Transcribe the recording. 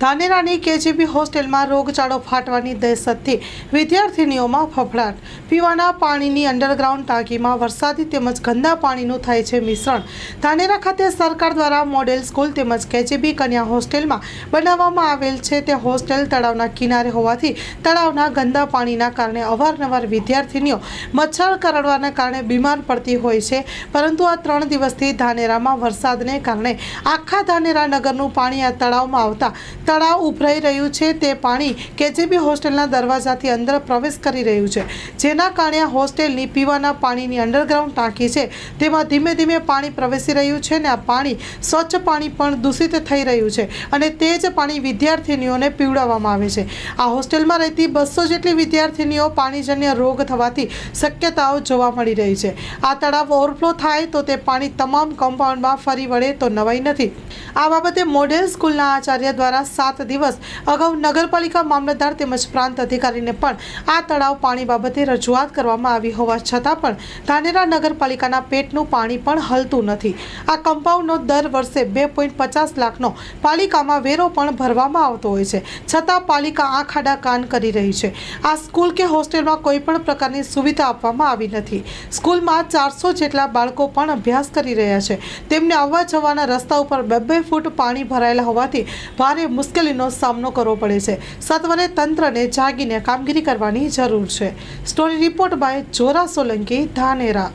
ધાનેરાની KGB હોસ્ટેલમાં રોગચાળો ફાટવાની દહેશતથી વિદ્યાર્થીનીઓમાં ફફડાટ. પીવાના પાણીની અંડરગ્રાઉન્ડ ટાંકીમાં વરસાદી તેમજ ગંદા પાણીનું થાય છે મિશ્રણ. ધાનેરા ખાતે સરકાર દ્વારા મોડેલ સ્કૂલ તેમજ કેજીબી કન્યા હોસ્ટેલમાં બનાવવામાં આવેલ છે. તે હોસ્ટેલ તળાવના કિનારે હોવાથી તળાવના ગંદા પાણીના કારણે અવારનવાર વિદ્યાર્થીનીઓ મચ્છર કરડવાના કારણે બીમાર પડતી હોય છે. પરંતુ આ ત્રણ દિવસથી ધાનેરામાં વરસાદને કારણે આખા ધાનેરા નગરનું પાણી આ તળાવમાં આવતા તળાવ ઉભરાઈ રહ્યું છે. તે પાણી કેજીબી હોસ્ટેલના દરવાજાથી અંદર પ્રવેશ કરી રહ્યું છે. જેના કારણે આ હોસ્ટેલની પીવાના પાણીની અંડરગ્રાઉન્ડ ટાંકી છે. તેમાં ધીમે ધીમે પાણી પ્રવેશી રહ્યું છે અને આ પાણી સ્વચ્છ પાણી પણ દૂષિત થઈ રહ્યું છે અને તે જ પાણી વિદ્યાર્થિનીઓને પીવડાવવામાં આવે છે. આ હોસ્ટેલમાં રહેતી બસો જેટલી વિદ્યાર્થિનીઓ પાણીજન્ય રોગ થવાથી શક્યતાઓ જોવા મળી રહી છે. આ તળાવ ઓવરફ્લો થાય તો તે પાણી તમામ કમ્પાઉન્ડમાં ફરી વળે તો નવાઈ નથી. આ બાબતે મોડેલ સ્કૂલના આચાર્ય દ્વારા સાત દિવસ અગાઉ નગરપાલિકા મામલતદાર તેમજ પ્રાંત અધિકારીને પણ આ તળાવ પાણી બાબતે રજૂઆત કરવામાં આવી હોવા છતાં પણ ધાનેરા નગરપાલિકાના પેટનું પાણી પણ હલતું નથી. આ કમ્પાઉન્ડનો દર વર્ષે બે પોઈન્ટ પચાસ લાખનો પાલિકામાં વેરો પણ ભરવામાં આવતો હોય છે. છતાં પાલિકા આ ખાડા કાન કરી રહી છે. આ સ્કૂલ કે હોસ્ટેલમાં કોઈ પણ પ્રકારની સુવિધા આપવામાં આવી નથી. સ્કૂલમાં ચારસો જેટલા બાળકો પણ અભ્યાસ કરી રહ્યા છે. તેમને આવવા જવાના રસ્તા ઉપર બે બે ફૂટ પાણી ભરાયેલા હોવાથી ભારે મુશ્કેલીનો સામનો કરવો પડે છે. સત્વરે તંત્રને જાગીને કામગીરી કરવાની જરૂર છે. Story report by Jora Solanki, Dhanera.